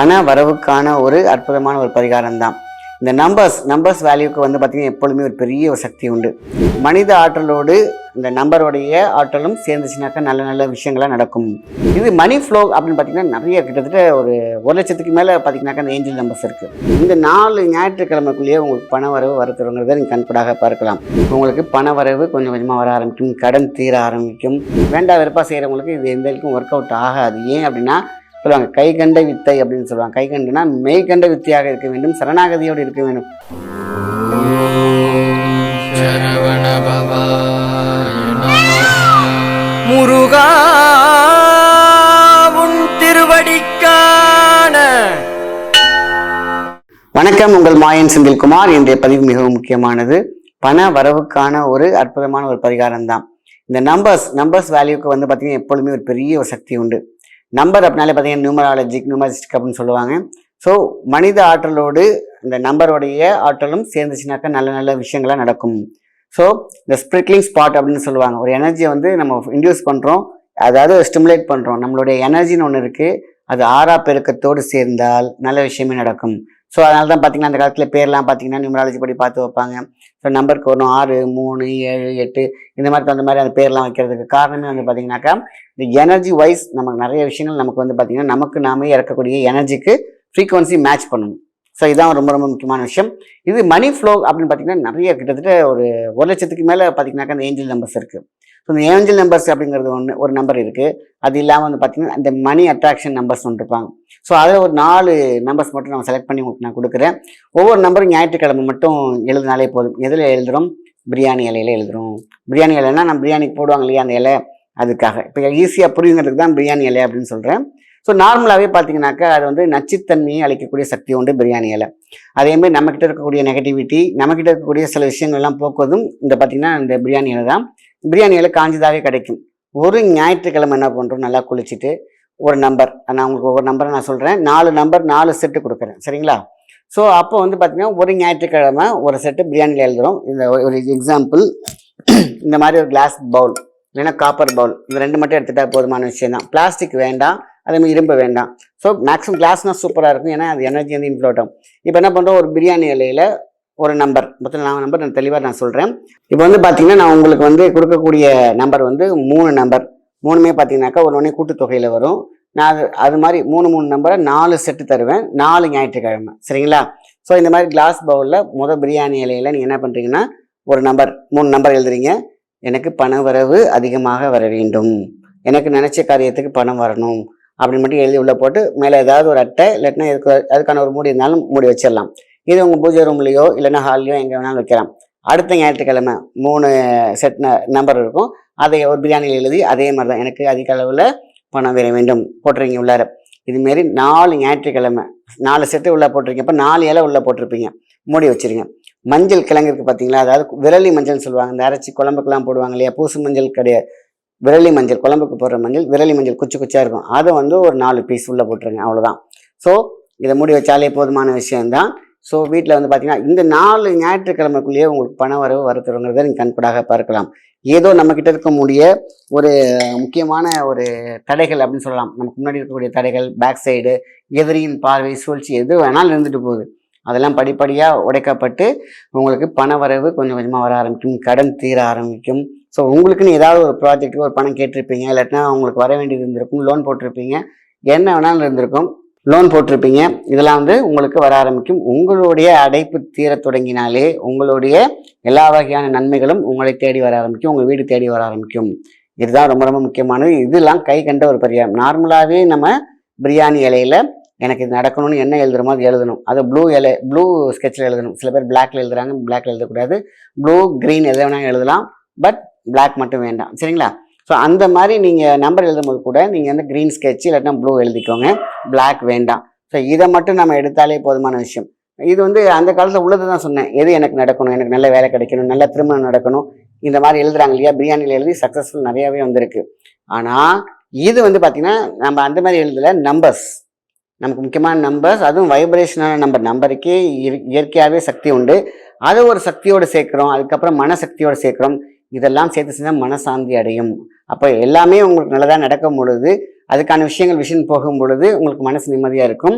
பண வரவுக்கான ஒரு அற்புதமான ஒரு பரிகாரம் தான் இந்த நம்பர்ஸ் நம்பர்ஸ் வேல்யூக்கு வந்து பார்த்திங்கன்னா எப்பொழுதுமே ஒரு பெரிய ஒரு சக்தி உண்டு. மனித ஆற்றலோடு இந்த நம்பருடைய ஆற்றலும் சேர்ந்துச்சுனாக்கா நல்ல நல்ல விஷயங்களாக நடக்கும். இது மணி ஃப்ளோ அப்படின்னு பார்த்தீங்கன்னா நிறைய கிட்டத்தட்ட ஒரு ஒரு லட்சத்துக்கு மேலே பார்த்தீங்கன்னாக்கா அந்த ஏஞ்சல் நம்பர்ஸ் இருக்குது இந்த நாலு ஞாயிற்றுக்கிழமைக்குள்ளேயே உங்களுக்கு பண வரவு வரத்துறங்கிறத நீங்கள் கண்கூடாக பார்க்கலாம். உங்களுக்கு பண வரவு கொஞ்சம் கொஞ்சமாக வர ஆரம்பிக்கும் கடன் தீர ஆரம்பிக்கும். வேண்டா வெறுப்பாக செய்கிறவங்களுக்கு இது எந்த வரைக்கும் ஒர்க் அவுட் ஆகாது. ஏன் அப்படின்னா சொல்லுவாங்க கை கண்ட வித்தை அப்படின்னு சொல்லுவாங்க. கை கண்டுனா மெய் கண்ட வித்தையாக இருக்க வேண்டும் சரணாகதியோடு இருக்க வேண்டும். முருகா உன் திருவடிக்கான. வணக்கம் உங்கள் மாயன் செந்தில்குமார் இன்றைய பதிவு மிகவும் முக்கியமானது. பண வரவுக்கான ஒரு அற்புதமான ஒரு பரிகாரம் தான் இந்த நம்பர்ஸ் நம்பர்ஸ் வேல்யூக்கு வந்து பார்த்தீங்கன்னா எப்பொழுதுமே ஒரு பெரிய ஒரு சக்தி உண்டு. நம்பர் அப்படின்னாலே பார்த்தீங்கன்னா நியூமராலஜிக் நியூமரிஸ்டிக் அப்படின்னு சொல்லுவாங்க. ஸோ மனித ஆற்றலோடு இந்த நம்பருடைய ஆற்றலும் சேர்ந்துச்சுனாக்கா நல்ல நல்ல விஷயங்கள்லாம் நடக்கும். ஸோ இந்த ஸ்ப்ரிக்லிங் ஸ்பாட் அப்படின்னு சொல்லுவாங்க. ஒரு எனர்ஜியை வந்து நம்ம இன்டியூஸ் பண்ணுறோம் அதாவது ஸ்டிமுலேட் பண்ணுறோம் நம்மளுடைய எனர்ஜின்னு ஒன்று இருக்குது அது ஆறா பெருக்கத்தோடு சேர்ந்தால் நல்ல விஷயமே நடக்கும். ஸோ அதனால தான் பார்த்தீங்கன்னா அந்த காலத்தில் பேர்லாம் பார்த்தீங்கன்னா நியூமராலஜி படி பார்த்து வைப்பாங்க. ஸோ நம்பருக்கு வரணும் ஆறு மூணு ஏழு எட்டு இந்த மாதிரி தகுந்த மாதிரி அந்த பேர்லாம் வைக்கிறதுக்கு காரணமே வந்து பார்த்தீங்கன்னாக்கா இந்த எனர்ஜி வைஸ் நமக்கு நிறைய விஷயங்கள் நமக்கு வந்து பார்த்தீங்கன்னா நமக்கு நாமே இறக்கக்கூடிய எனர்ஜிக்கு ஃப்ரீக்குவன்சி மேட்ச் பண்ணணும் ஸோ இதுதான் ரொம்ப ரொம்ப முக்கியமான விஷயம். இது மணி ஃப்ளோ அப்படின்னு பார்த்தீங்கன்னா நிறைய கிட்டத்தட்ட ஒரு ஒரு லட்சத்துக்கு மேலே பார்த்தீங்கன்னாக்கா அந்த ஏஞ்சல் நம்பர்ஸ் இருக்குது ஸோ இந்த ஏஞ்சல் நம்பர்ஸ் அப்படிங்கிறது ஒன்று ஒரு நம்பர் இருக்குது அது இல்லாமல் வந்து பார்த்தீங்கன்னா இந்த மணி அட்ராக்ஷன் நம்பர்ஸ் ஒன்று இருப்பாங்க. ஸோ அதில் ஒரு நாலு நம்பர்ஸ் மட்டும் நம்ம செலக்ட் பண்ணி உங்களுக்கு நான் கொடுக்குறேன். ஒவ்வொரு நம்பரும் ஞாயிற்றுக்கிழமை மட்டும் எழுதினாலே போதும். எதில் எழுதுகிறோம் பிரியாணி இலையில எழுதுகிறோம் பிரியாணி இலைன்னா நம்ம பிரியாணிக்கு போடுவாங்க இல்லையா அந்த இலை அதுக்காக. இப்போ ஈஸியாக புரியுங்கிறதுக்கு தான் பிரியாணி இலை அப்படின்னு சொல்கிறேன் ஸோ நார்மலாகவே பார்த்தீங்கன்னாக்கா அது வந்து நச்சுத்தன்மையை அளிக்கக்கூடிய சக்தி உண்டு பிரியாணி இலை. அதேமாதிரி நம்மக்கிட்ட இருக்கக்கூடிய நெகட்டிவிட்டி நம்மக்கிட்ட இருக்கக்கூடிய சில விஷயங்கள்லாம் போக்குவதும் இந்த பார்த்தீங்கன்னா இந்த பிரியாணி இலை தான். பிரியாணி இலை காஞ்சதாகவே கிடைக்கும். ஒரு ஞாயிற்றுக்கிழமை என்ன பண்ணுறோம் நல்லா குளிச்சுட்டு ஒரு நம்பர் நான் உங்களுக்கு ஒவ்வொரு நம்பரை நான் சொல்கிறேன் நாலு நம்பர் நாலு செட்டு கொடுக்குறேன். சரிங்களா? ஸோ அப்போ வந்து பார்த்தீங்கன்னா ஒரு ஞாயிற்றுக்கிழமை ஒரு செட்டு பிரியாணியில் எழுதுகிறோம் இந்த ஒரு- எக்ஸாம்பிள் இந்த மாதிரி ஒரு கிளாஸ் பவுல் இல்லைன்னா காப்பர் பவுல் இந்த ரெண்டு மட்டும் எடுத்துட்டா போதுமான விஷயம் தான் பிளாஸ்டிக் வேண்டாம். அதே மாதிரி இரும்பு வேண்டாம். ஸோ மேக்ஸிமம் கிளாஸ்னால் சூப்பராக இருக்கும். ஏன்னா அது எனர்ஜி வந்து இன்ஃப்ளோட் ஆகும். இப்போ என்ன பண்ணுறோம் ஒரு பிரியாணி இலையில ஒரு நம்பர் மொத்தம் நான் நம்பர் நான் தெளிவாக நான் சொல்கிறேன் இப்போ வந்து பார்த்தீங்கன்னா நான் உங்களுக்கு வந்து கொடுக்கக்கூடிய நம்பர் வந்து மூணு நம்பர் மூணுமே பார்த்தீங்கன்னாக்கா ஒரு ஒன்றே கூட்டுத்தொகையில் வரும். நான் அது அது மாதிரி மூணு மூணு நம்பரை நாலு செட்டு தருவேன். நாலு ஞாயிற்றுக்கிழமை. சரிங்களா? ஸோ இந்த மாதிரி கிளாஸ் பவுலில் மொதல் பிரியாணி இலையில நீங்கள் என்ன பண்ணுறீங்கன்னா ஒரு நம்பர் மூணு நம்பர் எழுதுறீங்க. எனக்கு பண வரவு அதிகமாக வர வேண்டும். எனக்கு நினச்ச காரியத்துக்கு பணம் வரணும். அப்படின்னு மட்டும் எழுதி உள்ளே போட்டு மேலே ஏதாவது ஒரு அட்டை இல்லாட்டினா இதுக்கு அதுக்கான ஒரு மூடி இருந்தாலும் மூடி வச்சிடலாம். இது உங்கள் பூஜை ரூம்லேயோ இல்லைன்னா ஹால்லையோ எங்கே வேணாலும் வைக்கலாம். அடுத்த ஞாயிற்றுக்கிழமை மூணு செட் நம்பர் இருக்கும். அதை ஒரு பிரியாணியில் எழுதி அதே மாதிரி தான் எனக்கு அதிக அளவில் பணம் வர வேண்டும் போட்டுருங்க உள்ளார. இதுமாரி நாலு ஞாயிற்றுக்கிழமை நாலு செட்டு உள்ளே போட்டிருக்கீங்க அப்போ நாலு இலை உள்ளே போட்டிருப்பீங்க. மூடி வச்சிருங்க. மஞ்சள் கிழங்கு இருக்குது பார்த்தீங்களா அதாவது விரலி மஞ்சள்னு சொல்லுவாங்க. இந்த அரைச்சி குழம்புக்கெல்லாம் போடுவாங்க இல்லையா? பூசு மஞ்சள் கிடையாது. விரலி மஞ்சள் குழம்புக்கு போடுற மஞ்சள் விரலி மஞ்சள் குச்சி குச்சியாக இருக்கும். அதை வந்து ஒரு நாலு பீஸ் உள்ளே போட்டுருங்க. அவ்வளோதான் ஸோ இதை மூடி வச்சாலே போதுமான விஷயம்தான். ஸோ வீட்டில் வந்து பார்த்தீங்கன்னா இந்த நாலு ஞாயிற்றுக்கிழமைக்குள்ளேயே உங்களுக்கு பண வரவு வரத்துறங்கிறத நீங்கள் கண்கூடாக பார்க்கலாம். ஏதோ நம்மக்கிட்ட இருக்கக்கூடிய ஒரு முக்கியமான ஒரு தடைகள் அப்படின்னு சொல்லலாம். நமக்கு முன்னாடி இருக்கக்கூடிய தடைகள் பேக் சைடு எதிரியின் பார்வை சூழ்ச்சி எது வேணாலும் இருந்துட்டு போகுது. அதெல்லாம் படிப்படியாக உடைக்கப்பட்டு உங்களுக்கு பண வரவு கொஞ்சம் கொஞ்சமாக வர ஆரம்பிக்கும். கடன் தீர ஆரம்பிக்கும். ஸோ உங்களுக்குன்னு ஏதாவது ஒரு ப்ராஜெக்ட்டுக்கு ஒரு பணம் கேட்டிருப்பீங்க இல்லாட்டினா உங்களுக்கு வர வேண்டியது இருந்திருக்கும் லோன் போட்டிருப்பீங்க என்ன வேணாலும் இருந்திருக்கும். லோன் போட்டிருப்பீங்க. இதெல்லாம் வந்து உங்களுக்கு வர ஆரம்பிக்கும். உங்களுடைய அடைப்பு தீர தொடங்கினாலே உங்களுடைய எல்லா வகையான நன்மைகளும் உங்களை தேடி வர ஆரம்பிக்கும். உங்கள் வீடு தேடி வர ஆரம்பிக்கும். இதுதான் ரொம்ப ரொம்ப முக்கியமானது. இதெல்லாம் கை கண்ட ஒரு பரிகாரம். நார்மலாகவே நம்ம பிரியாணி இலையில எனக்கு இது நடக்கணும்னு என்ன எழுதுறோமோ அது எழுதணும். அது ப்ளூ இலை ப்ளூ ஸ்கெட்சில் எழுதணும். சில பேர் பிளாக்ல எழுதுறாங்க பிளாக்ல எழுதக்கூடாது. ப்ளூ க்ரீன் எதை வேணாலும் எழுதலாம். பட் பிளாக் மட்டும் வேண்டாம். சரிங்களா? ஸோ அந்த மாதிரி நீங்கள் நம்பர் எழுதும்போது கூட நீங்கள் வந்து க்ரீன் ஸ்கெட்ச் இல்லாட்டினா ப்ளூ எழுதிக்கோங்க. பிளாக் வேண்டாம். ஸோ இதை மட்டும் நம்ம எடுத்தாலே போதுமான விஷயம். இது வந்து அந்த காலத்தில் உள்ளது தான் சொன்னேன். எது எனக்கு நடக்கணும்? எனக்கு நல்ல வேலை கிடைக்கணும். நல்ல திருமணம் நடக்கணும். இந்த மாதிரி எழுதுறாங்க இல்லையா? பிரியாணியில் எழுதி சக்ஸஸ்ஃபுல் நிறையாவே வந்திருக்கு. ஆனால் இது வந்து பார்த்திங்கன்னா நம்ம அந்த மாதிரி எழுதலை நம்பர்ஸ் நமக்கு முக்கியமான நம்பர்ஸ் அதுவும் வைப்ரேஷனான நம்பர் நம்பருக்கே இயற்கையாகவே சக்தி உண்டு. அதை ஒரு சக்தியோடு சேர்க்குறோம். அதுக்கப்புறம் மனசக்தியோடு சேர்க்குறோம். இதெல்லாம் சேர்த்து செஞ்சால் மனசாந்தி அடையும். அப்போ எல்லாமே உங்களுக்கு நல்லதாக நடக்கும் பொழுது அதுக்கான விஷயங்கள் விஷயம் போகும் பொழுது உங்களுக்கு மனசு நிம்மதியாக இருக்கும்.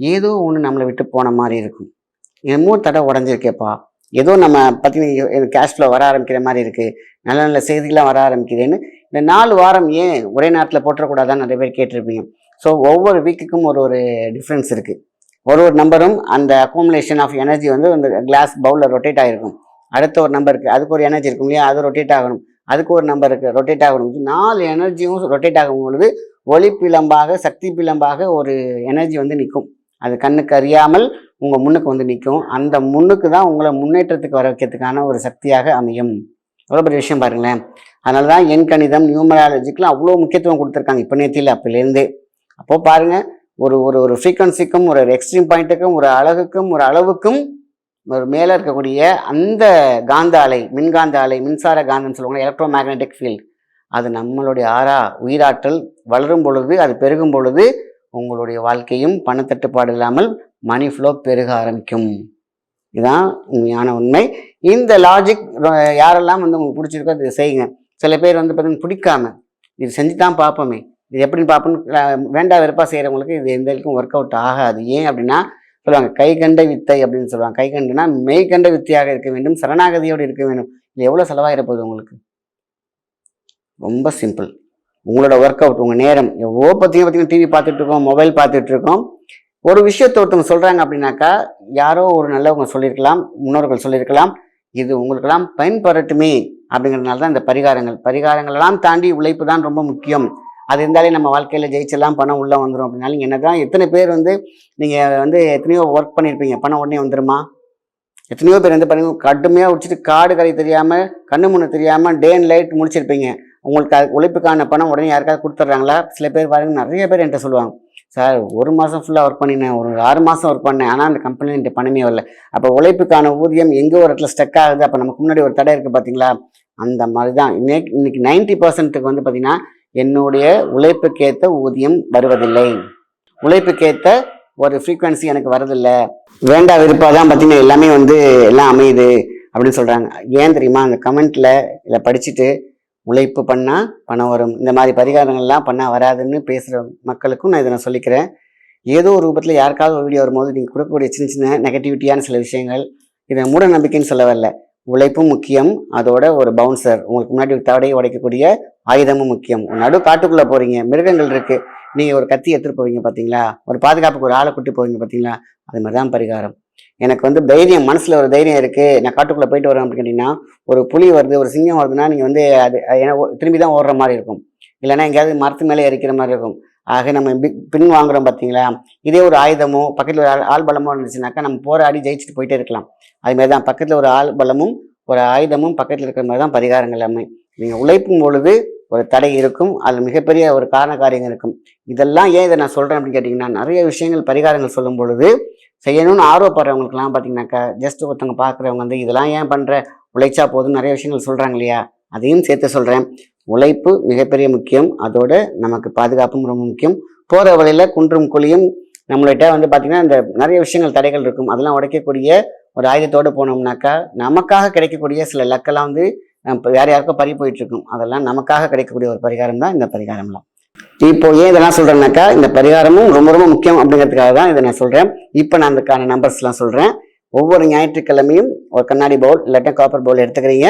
ஏதோ ஒன்று நம்மளை விட்டு போன மாதிரி இருக்கும். என்னமோ தடை உடஞ்சிருக்கேப்பா. ஏதோ நம்ம பார்த்தீங்கன்னா கேஷ் ஃப்ளோ வர ஆரம்பிக்கிற மாதிரி இருக்குது நல்ல நல்ல செய்திகள்லாம் வர ஆரம்பிக்குதுன்னு இந்த நாலு வாரம் ஏன் ஒரே நேரத்தில் போட்டுறக்கூடாதான்னு நிறைய பேர் கேட்டிருப்பீங்க. ஸோ ஒவ்வொரு வீக்குக்கும் ஒரு ஒரு டிஃப்ரென்ஸ் இருக்குது ஒரு ஒரு நம்பரும் அந்த அக்குமுலேஷன் ஆஃப் எனர்ஜி வந்து அந்த கிளாஸ் பவுலில் ரொட்டேட் ஆகிருக்கும் அடுத்த ஒரு நம்பருக்கு அதுக்கு ஒரு எனர்ஜி இருக்கும் இல்லையா? அது ரொட்டேட் ஆகணும். அதுக்கு ஒரு நம்பருக்கு ரொட்டேட் ஆகணும். நாலு எனர்ஜியும் ரொட்டேட் ஆகும் பொழுது ஒளி பிளம்பாக சக்தி பிளம்பாக ஒரு எனர்ஜி வந்து நிற்கும். அது கண்ணுக்கு அறியாமல் உங்கள் முன்னுக்கு வந்து நிற்கும். அந்த முன்னுக்கு தான் உங்களை முன்னேற்றத்துக்கு வர வைக்கிறதுக்கான ஒரு சக்தியாக அமையும். எவ்வளோ பெரிய விஷயம் பாருங்களேன். அதனால தான் எண் கணிதம் நியூமராலஜிக்கெலாம் அவ்வளோ முக்கியத்துவம் கொடுத்துருக்காங்க. இப்போ நேற்றியில் அப்போலேருந்தே அப்போது பாருங்க ஒரு ஒரு ஒரு ஃப்ரீக்வன்சிக்கும் ஒரு எக்ஸ்ட்ரீம் பாயிண்ட்டுக்கும் ஒரு அழகுக்கும் ஒரு அளவுக்கும் மேலே இருக்கக்கூடிய அந்த காந்த அலை மின்காந்த அலை மின்சார காந்தம்னு சொல்லுவாங்க எலக்ட்ரோ மேக்னெட்டிக் ஃபீல்ட் அது நம்மளுடைய ஆறா உயிராற்றல் வளரும் பொழுது அது பெருகும் பொழுது உங்களுடைய வாழ்க்கையும் பணத்தட்டுப்பாடு இல்லாமல் மணி ஃப்ளோ பெருக ஆரம்பிக்கும். இதுதான் உண்மையான உண்மை. இந்த லாஜிக் யாரெல்லாம் வந்து உங்களுக்கு பிடிச்சிருக்கோ அதை செய்யுங்க. சில பேர் வந்து பார்த்தீங்கன்னா பிடிக்காம இது செஞ்சு தான் பார்ப்போமே. இது எப்படின்னு பார்ப்போம்னு வேண்டா வெறுப்பாக செய்கிறவங்களுக்கு இது எந்த வரைக்கும் ஒர்க் அவுட் ஆகாது. ஏன் அப்படின்னா சொல்லுவாங்க கை கண்ட வித்தை அப்படின்னு சொல்லுவாங்க. கை கண்டுனா மெய் கண்ட வித்தையாக இருக்க வேண்டும் சரணாகதியோடு இருக்க வேண்டும். இது எவ்வளோ செலவாகிற போகுது உங்களுக்கு? ரொம்ப சிம்பிள் உங்களோட ஒர்க் அவுட் உங்கள் நேரம். எவ்வளோ பார்த்தீங்க பார்த்தீங்கன்னா டிவி பார்த்துட்டு இருக்கோம் மொபைல் பார்த்துட்டு இருக்கோம். ஒரு விஷயத்தை ஒருத்தவங்க சொல்கிறாங்க அப்படின்னாக்கா யாரோ ஒரு நல்லவங்க சொல்லியிருக்கலாம் முன்னோர்கள் சொல்லியிருக்கலாம். இது உங்களுக்கெல்லாம் பயன்படட்டுமே அப்படிங்கிறதுனால தான் இந்த பரிகாரங்கள். பரிகாரங்களெல்லாம் தாண்டி உழைப்பு தான் ரொம்ப முக்கியம். அது இருந்தாலே நம்ம வாழ்க்கையில் ஜெயிச்செல்லாம் பணம் உள்ளே வந்துடும் அப்படின்னாலும் என்ன தான் எத்தனை பேர் வந்து நீங்கள் வந்து எத்தனையோ ஒர்க் பண்ணியிருப்பீங்க பணம் உடனே வந்துருமா? எத்தனையோ பேர் வந்து பண்ணுங்க கடுமையாக உடிச்சிட்டு காடு கரை தெரியாமல் கண்ணு முன்னு தெரியாமல் டே அண்ட் லைட் முடிச்சிருப்பீங்க. உங்களுக்கு அது உழைப்புக்கான பணம் உடனே யாருக்காவது கொடுத்துட்றாங்களா? சில பேர் பாருங்க நிறைய பேர் என்கிட்ட சொல்லுவாங்க சார் ஒரு மாதம் ஃபுல்லாக ஒர்க் பண்ணினேன் ஒரு ஆறு மாதம் ஒர்க் பண்ணேன் ஆனால் அந்த கம்பெனியில் என்கிட்ட பணமே வரல. அப்போ உழைப்புக்கான ஊதியம் எங்கே ஒரு இடத்துல ஸ்டக் ஆகுது? அப்போ நமக்கு முன்னாடி ஒரு தடை இருக்குது பார்த்தீங்களா அந்த மாதிரி தான் இன்னைக்கு இன்னைக்கு நைன்ட்டி பர்சன்ட்டுக்கு வந்து பார்த்தீங்கன்னா என்னுடைய உழைப்புக்கேற்ற ஊதியம் வருவதில்லை. உழைப்புக்கேற்ற ஒரு ஃப்ரீக்குவன்சி எனக்கு வரதில்லை வேண்டா விருப்பாக தான் பார்த்தீங்கன்னா எல்லாமே வந்து எல்லாம் அமையுது அப்படின்னு சொல்கிறாங்க ஏன் தெரியுமா? அந்த கமெண்ட்டில் இதை படிச்சுட்டு உழைப்பு பண்ணால் பணம் வரும். இந்த மாதிரி பரிகாரங்கள்லாம் பண்ணால் வராதுன்னு பேசுகிற மக்களுக்கும் நான் இதை நான் சொல்லிக்கிறேன். ஏதோ ஒரு ரூபத்தில் யாருக்காவது ஒரு வீடியோ வரும்போது நீங்கள் கொடுக்கக்கூடிய சின்ன சின்ன நெகட்டிவிட்டியான சில விஷயங்கள் இதை மூட நம்பிக்கைன்னு சொல்ல வரல. உழைப்பும் முக்கியம். அதோட ஒரு பவுன்சர் உங்களுக்கு முன்னாடி ஒரு தடையை உடைக்கக்கூடிய ஆயுதமும் முக்கியம். நடு காட்டுக்குள்ளே போகிறீங்க மிருகங்கள் இருக்குது நீங்கள் ஒரு கத்தி எடுத்துகிட்டு போவீங்க பார்த்தீங்களா ஒரு பாதுகாப்புக்கு ஒரு ஆளை கூட்டி போவீங்க பார்த்தீங்களா அது மாதிரி தான் பரிகாரம். எனக்கு வந்து தைரியம் மனசில் ஒரு தைரியம் இருக்குது நான் காட்டுக்குள்ளே போயிட்டு வரேன் அப்படின்னு கேட்டிங்கன்னா ஒரு புலி வருது ஒரு சிங்கம் வருதுன்னா நீங்கள் வந்து அது ஏன்னா திரும்பி தான் ஓடுற மாதிரி இருக்கும். இல்லைன்னா எங்கேயாவது மரத்து மேலே எரிக்கிற மாதிரி இருக்கும். ஆக நம்ம பின் வாங்குறோம் பார்த்தீங்களா இதே ஒரு ஆயுதமோ பக்கத்தில் ஒரு ஆள் ஆள் பலமோ இருந்துச்சுனாக்கா நம்ம போராடி ஜெயிச்சுட்டு போயிட்டே இருக்கலாம். அதுமாதிரி தான் பக்கத்தில் ஒரு ஆள் பலமும் ஒரு ஆயுதமும் பக்கத்தில் இருக்கிற மாதிரி தான் பரிகாரங்கள் எல்லாமே. நீங்கள் உழைக்கும் பொழுது ஒரு தடை இருக்கும். அதில் மிகப்பெரிய ஒரு காரண காரியங்கள் இருக்கும். இதெல்லாம் ஏன் இதை நான் சொல்கிறேன் அப்படின்னு கேட்டிங்கன்னா நிறைய விஷயங்கள் பரிகாரங்கள் சொல்லும் பொழுது செய்யணும்னு ஆர்வப்படுறவங்களுக்குலாம் பார்த்தீங்கன்னாக்கா ஜஸ்ட் ஒருத்தவங்க பார்க்குறவங்க வந்து இதெல்லாம் ஏன் பண்ணுற உழைச்சா போதும் நிறைய விஷயங்கள் சொல்கிறாங்க இல்லையா? அதையும் சேர்த்து சொல்கிறேன் உழைப்பு மிகப்பெரிய முக்கியம். அதோட நமக்கு பாதுகாப்பும் ரொம்ப முக்கியம். போகிற வழியில் குன்றும் குழியும் நம்மள்கிட்ட வந்து பார்த்திங்கன்னா இந்த நிறைய விஷயங்கள் தடைகள் இருக்கும். அதெல்லாம் உடைக்கக்கூடிய ஒரு ஆயுதத்தோடு போனோம்னாக்கா நமக்காக கிடைக்கக்கூடிய சில லக்கெல்லாம் வந்து வேற யாருக்கும் பறி போயிட்டுருக்கும். அதெல்லாம் நமக்காக கிடைக்கக்கூடிய ஒரு பரிகாரம் தான் இந்த பரிகாரம்லாம். இப்போ ஏன் இதெல்லாம் சொல்கிறேன்னாக்கா இந்த பரிகாரமும் ரொம்ப ரொம்ப முக்கியம் அப்படிங்கிறதுக்காக தான் இதை நான் சொல்கிறேன் இப்போ நான் அதுக்கான நம்பர்ஸ்லாம் சொல்கிறேன் ஒவ்வொரு ஞாயிற்றுக்கிழமையும் ஒரு கண்ணாடி பவுல் இல்லாட்டா காப்பர் பவுல் எடுத்துக்கிறீங்க.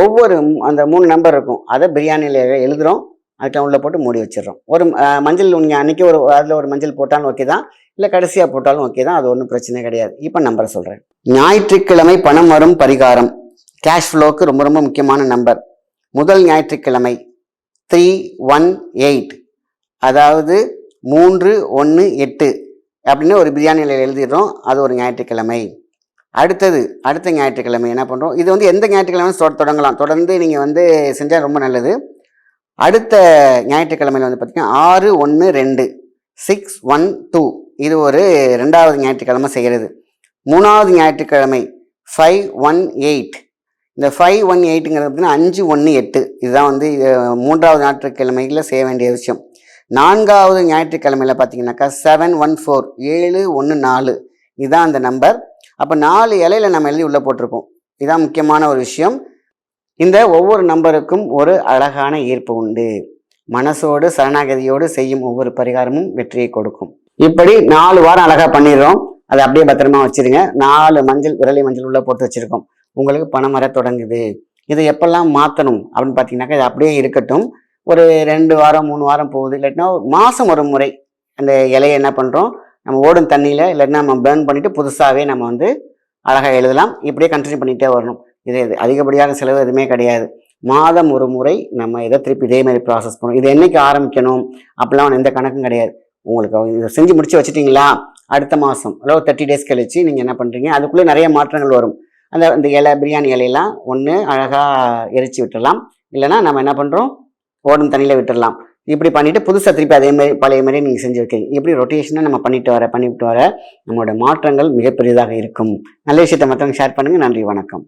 ஒவ்வொரு அந்த மூணு நம்பர் இருக்கும். அதை பிரியாணியில் எழுதுகிறோம் அதுக்கு உள்ள போட்டு மூடி வச்சிடுறோம். ஒரு மஞ்சள் நீங்கள் அன்னைக்கு ஒரு அதில் ஒரு மஞ்சள் போட்டாலும் ஓகே தான். இல்லை கடைசியாக போட்டாலும் ஓகே தான். அது ஒன்றும் பிரச்சனை கிடையாது. இப்போ நம்பரை சொல்கிறேன் ஞாயிற்றுக்கிழமை பணம் வரும் பரிகாரம். கேஷ் ஃப்ளோக்கு ரொம்ப ரொம்ப முக்கியமான நம்பர் முதல் ஞாயிற்றுக்கிழமை த்ரீ ஒன் எயிட் அதாவது மூன்று ஒன்று எட்டு. அப்படின்னு ஒரு பிரியாணியில் எழுதிடுறோம். அது ஒரு ஞாயிற்றுக்கிழமை. அடுத்தது அடுத்த ஞாயிற்றுக்கிழமை என்ன பண்ணுறோம் இது வந்து எந்த ஞாயிற்றுக்கிழமை தொ- தொடங்கலாம். தொடர்ந்து நீங்கள் வந்து செஞ்சால் ரொம்ப நல்லது. அடுத்த ஞாயிற்றுக்கிழமையில் வந்து பார்த்தீங்கன்னா ஆறு ஒன்று ரெண்டு சிக்ஸ் ஒன் டூ இது ஒரு ரெண்டாவது ஞாயிற்றுக்கிழமை செய்கிறது மூணாவது ஞாயிற்றுக்கிழமை ஃபைவ் ஒன் எயிட் இந்த ஃபைவ் ஒன் எயிட்டுங்கிறது பார்த்தீங்கன்னா அஞ்சு ஒன்று எட்டு. இதுதான் வந்து மூன்றாவது ஞாயிற்றுக்கிழமையில் செய்ய வேண்டிய விஷயம். நான்காவது ஞாயிற்றுக்கிழமையில் பார்த்தீங்கன்னாக்கா செவன் ஒன் ஃபோர் ஏழு ஒன்று நாலு. இதுதான் அந்த நம்பர் அப்போ நாலு இலையில நம்ம எழுதி உள்ளே போட்டிருக்கோம் இதுதான் முக்கியமான ஒரு விஷயம். இந்த ஒவ்வொரு நம்பருக்கும் ஒரு அழகான ஈர்ப்பு உண்டு. மனசோடு சரணாகதியோடு செய்யும் ஒவ்வொரு பரிகாரமும் வெற்றியை கொடுக்கும். இப்படி நாலு வாரம் அழகாக பண்ணிடுறோம். அதை அப்படியே பத்திரமா வச்சிருங்க. நாலு மஞ்சள் விரலி மஞ்சள் உள்ளே போட்டு வச்சுருக்கோம். உங்களுக்கு பணம் வர தொடங்குது. இதை எப்பெல்லாம் மாற்றணும் அப்படின்னு பார்த்தீங்கன்னாக்கா இது அப்படியே இருக்கட்டும். ஒரு ரெண்டு வாரம் மூணு வாரம் போகுது. இல்லாட்டினா ஒரு மாதம் ஒரு முறை அந்த இலையை என்ன பண்ணுறோம் நம்ம ஓடும் தண்ணியில் இல்லைன்னா நம்ம பேர்ன் பண்ணிட்டு புதுசாகவே நம்ம வந்து அழகாக எழுதலாம். இப்படியே கண்டினியூ பண்ணிகிட்டே வரணும். இது இது அதிகப்படியான செலவு எதுவுமே கிடையாது. மாதம் ஒரு முறை நம்ம இதை திருப்பி இதே மாதிரி ப்ராசஸ் பண்ணணும். இது என்றைக்கு ஆரம்பிக்கணும்? அப்படிலாம் எந்த கணக்கும் கிடையாது. உங்களுக்கு இதை செஞ்சு முடிச்சு வச்சுட்டிங்களா? அடுத்த மாதம் அதாவது தேர்ட்டி டேஸ் கழிச்சு நீங்கள் என்ன பண்ணுறீங்க அதுக்குள்ளே நிறைய மாற்றங்கள் வரும். அந்த இந்த இலை பிரியாணி இலையெல்லாம் ஒன்று அழகாக எரிச்சு விட்டுடலாம். இல்லைன்னா நம்ம என்ன பண்ணுறோம் ஓடும் தண்ணியில் விட்டுறலாம் இப்படி பண்ணிட்டு புதுசாக திருப்பி அதே மாதிரி பழைய மாதிரி நீங்கள் செஞ்சு வைக்கிறீங்க இப்படி ரொட்டேஷனாக நம்ம பண்ணிட்டு வர பண்ணிவிட்டு வர நம்மளோட மாற்றங்கள் மிகப்பெரியதாக இருக்கும். நல்ல விஷயத்தை மற்றவங்க ஷேர் பண்ணுங்கள் நன்றி வணக்கம்.